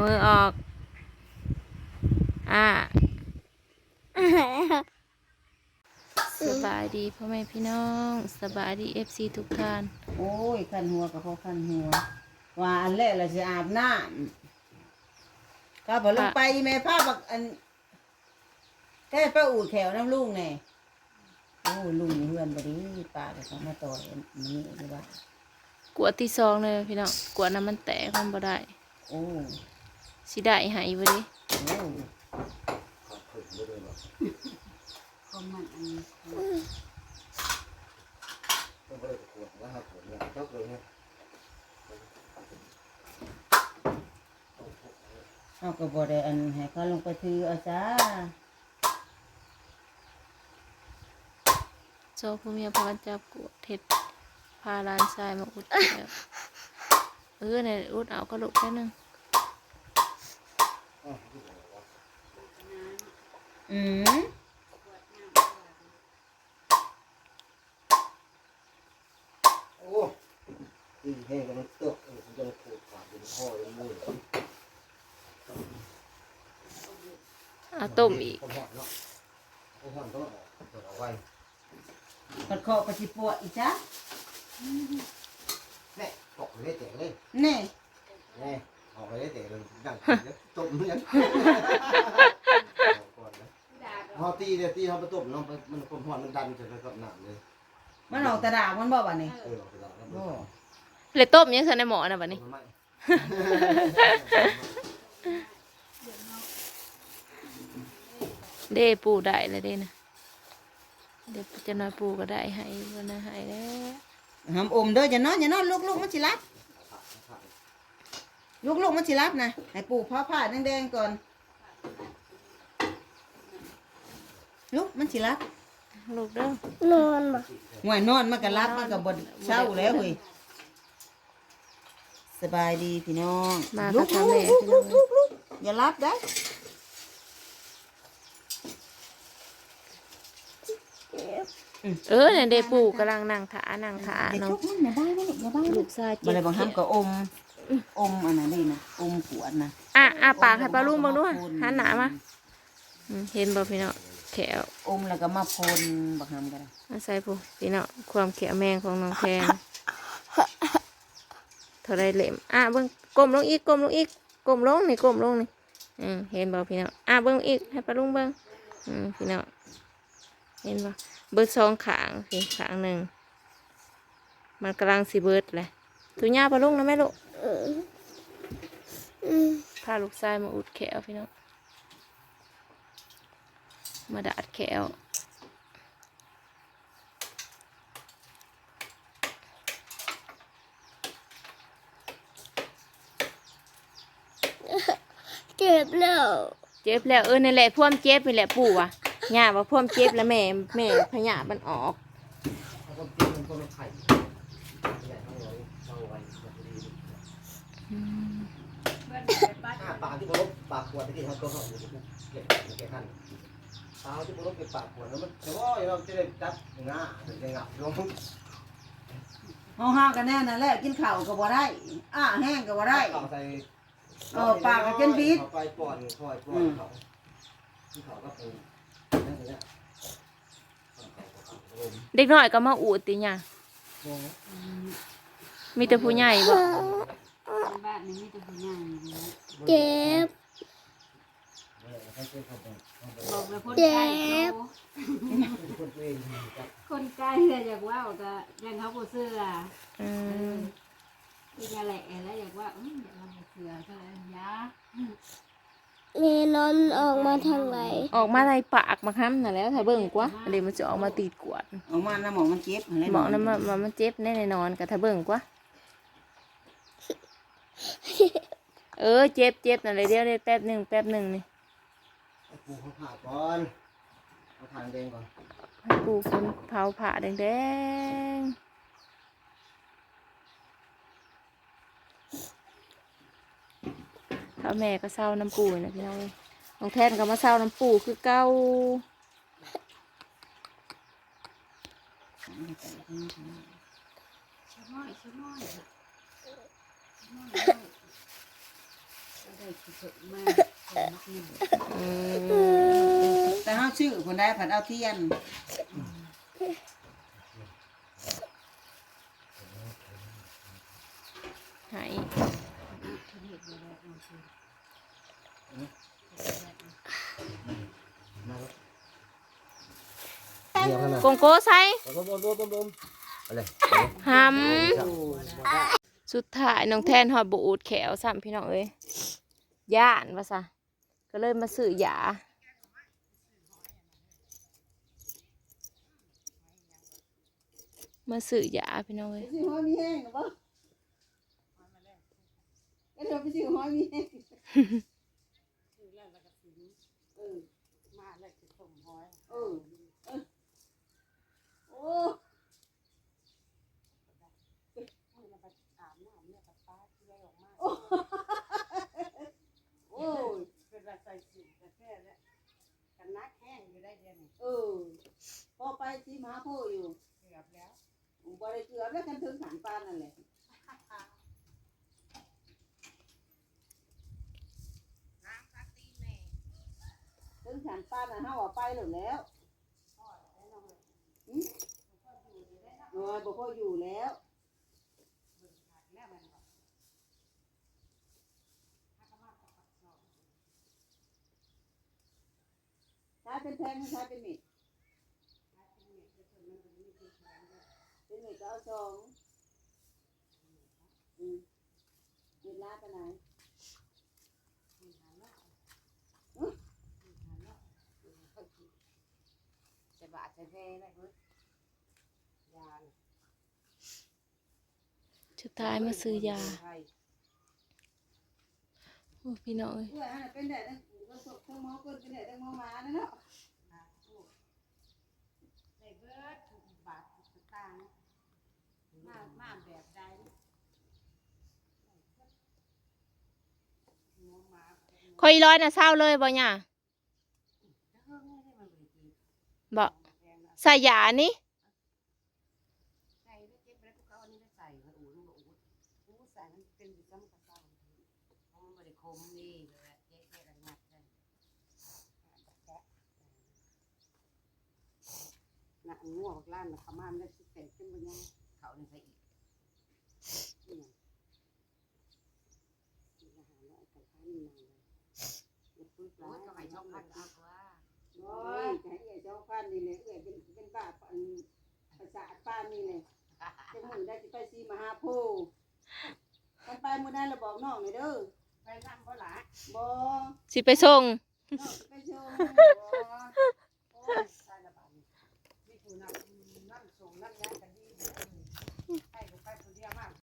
มือออก อ่าสบายดีพ่อแม่พี่น้องสบายดีเอฟซีทุกท่าน โอ้ยขันหัวกับเขาขันหัว ว่าอันแรกเราจะอาบน้ำก็พอลงไปแม่ผ้าบักอันแค่ป้าอูดแขวน้ำลุงไงโอ้ยลุงนี่เพื่อนบดีป้าก็เขามาต่อยมันนี่ดีว่ากวดที่สองเลยพี่น้องกวดน้ำมันแตกมันบ่ได้ โอ้ สิได้หายบ่ดิโอ้เอาก็บ่ได้อันให้เขาลงไปถือเอาจ้าโจผู้เมียพากันจับกวดเท็ดพาหลานชายมาอุดแก้วเออเนี่ยอุดเอากระโหลกแค่นึง อืมโอ้ดีแห้งกันมันเตอะเออผมจะปวดขาเป็นข้อเป็นมือเอาต้มอีก ผมหอนเนาะผมหอนต้องเปิดเอาไว้กดคอก็สิปวดอีจ้าแน่ตกเลยเตะเลยแน่ แน่ออกไปเลยเตะเลยดังเลยตบมันยัง ตีเนี่ยตีเขาไปตบเนาะมันความหอนมันดันจนไปกับหนามเลยมันออกตะดากมันบ่บัดนี้เออออกไปแล้วโอ้เลยต้มยังใส่ในหม้อนะบัดนี้ มันไม่เด้ปูได้เลยเด้นะเดี๋ยวจะน้อยปูก็ได้ให้วันนะให้แล้วหำอมเด้ออย่านอนอย่านอนลูกลูกมันสิรับลูกลูกมันสิรับนะให้ปู่ผ้าผ้าแดงๆก่อน ลูกมันสิรับลูกเด้อห่วยนอนมันก็รับมันก็บ่เช้าแล้วเฮ้ยสบายดีพี่น้องมาลูก็กทำลูแม่กลูกพี่น้ลูองกลูกลูกอย่ารับได้เออเนี่ยเด้ปูกำลังนั่งขานั่งขาอย่าเนาะชุบมันอย่าบ้าไม่อย่าบ้าลูกชายบ่ได้บางครั้งก็อม อมอันนั้นนี่นะอมขวดนะอะอะปากให้ปลาลุงเบังด้วยหันหนามาอืมเห็นบ่พี่น้อง แขวอมแล้วก็มาพ่นบักหำกันอาศัยผู้พี่น้องความแขวแมงของน้องแพงเท่าไรเหล่มอะเบิ่งก้มลงอีกก้มลงอีกก้มลงนี่ก้มลงนี่อืมเห็นบ่พี่น้องอะเบิ่งอีกให้ปลาลุงเบิ่งอืมพี่น้องเห็นบ่เบิดสองขางพี่ขางหนึ่งมันกำลังสิเบิดเลยทุญ่าปลาลุงนะแม่ลูกพาลูกชายมาอุดแขวพี่น้อง มาดาดแขวเจ็บแล้ว เจ็บแล้วเออนั่นแหละพ่วามเจ็บนี่แหละปู่ว่ะย่าว่าพ่วามเจ็บแล้วแม่แม่พยาธิมันออกเขาก็ตีมันก็ไม่ไข่ใหญ่เอาไว้เอาไว้ถ้าปากที่บลบปากขวดที่เขาตัวเขาอยู่เก็บเก็บท่าน ปากที่บลบเก็บปากขวดแล้วมันแต่ว่าเราจะได้จับหน้าจะงับลงเฮาห้ากันแน่นั่นแหละกินข้าวก็บ่ได้อ้าแห้งก็บ่ได้ เอาใส่เออปากกับเจนบีท เอาไปป่อนคอยป่อนเขาที่เขาก็เป็นนั่นเองเด็กน้อยก็มาอูดติย่ามีแต่ผู้ใหญ่บ่บ้านนี้มีแต่ผู้ใหญ่เจ็บ บอกเลยคนใกล้เขาคนใกล้เลยอยากว่าก็ยังเขาบ่เสื้ออืมที่จะแหละแล้วอยากว่าอืมอยากเราบ่เสื้อก็เลยยาเนนอนออกมาทางไหนออกมาในปากมาค้ำน่ะแหล้วถ้าเบิ่งกว่าอันนี้มันจะออกมาติดกวดออกมาน้ำหมองมันเจ็บหมอกนั้นมันมันมันเจ็บแน่นอนก็ถ้าเบิ่งกว่าเออเจ็บเจ็บนั่นเลยเดี๋ยวเดี๋ยวแป๊บหนึงแป๊บหนึงนี่ ปูเขาผ่าก่อนเอาทางแดงก่อนให้ปู่คนเผาผ่าแดงๆถ้าแม่ก็เศร้าน้ำปูนะพี่น้องเอ้ยน้องแทนก็มาเศร้าน้ำปูคือเก่าชะม้อยชะม้อย ได้ขี้เถอะมากเอามักหนึ่งอืมแต่เฮาชื่อคนได้ผัดเอาเทียนหายเดี๋ยวขนาดโกงโก้ใส่บมบมบมบมอะไรหำสุดท้ายน้องแทนหอดบูดแขวซ้ำพี่น้องเอ้ย ย่านว่าซะก็เลยมาซื้อยามาซื้อยาพี่น้องเอ้ยไปซื้อหอยมีแห้งหรือเปล่าก็เดี๋ยวไปซื้อหอยมีแห้งคือแล้วแล้วก็สิเออมาแล้วจะส่งหอยเออเออโอ้มือละไปอาบน้ำเนี่ยกับป้าที่ได้ออกมา โอ้ย เป็นว่าใส่สีกาแฟแล้วกันนักแห้งอยู่ได้ เดือนนี้เออ พอไปที่มหาโพธิ์อยู่เกือบแล้วผมบริเกือบแล้วกันถึงหันปานนั่นแหละถึงหันปานน่ะเฮาว่าไปหลุดแล้วหึโอ้ยบ่พออยู่แล้วแล้วมันบอก ใช้เป็นแทงใช้เป็นมิดเป็นมิดก็เอาสองอืมมิดลาไปไหนจะบาดจะแพ้ได้เว้ยยาน่ะสุดท้ายมาซื้อยา โอ้พี่น้องเอ้ยเพื่อให้เป็นแดดทั้งก็ สกทั้งหมอเกินเป็นแดดทั้งหมอหมานะเนาะได้เบิดถูกบาดถูกสตางค์มามาแบบใดหมอหมาคอยร้อยน่ะเศร้าเลยบ่เนี่ยเฮ้ยไม่ได้มาเลยจีบ่ใส่ยานี่ใส่แล้วเก็บแล้วพวกเขาอันนี้ได้ใส่มาอู่ลูกอู่อู่ใส่มันเป็นอยู่ซ้ำกับซ้ำเพราะมันบริคมนี่เลยเจ๊แค่กันงัดเลย น่ะงัวบักล้านน่ะเขามามันได้สิแตกขึ้นบนยังเขาเนี่ยใส่อีกนี่ไงนี่อาหารแล้วไก่ข้าวนี่มาเลยอย่าปึ๊กร้ายก็ให้ช่องพันเอาว่าโอ้ยจะให้เอ๋เจ้าพันนี่เลยเอ๋เป็นเป็นบ้าปันภาษาทป้านนี่เลยจะมึงได้จะไปซีมหาโพธิ์กันไปมื้อนั้นเราบอกน้องหน่อยเด้อไปนั่งบ่หลาบ่สิไปส่งน้องสิไปชมบ่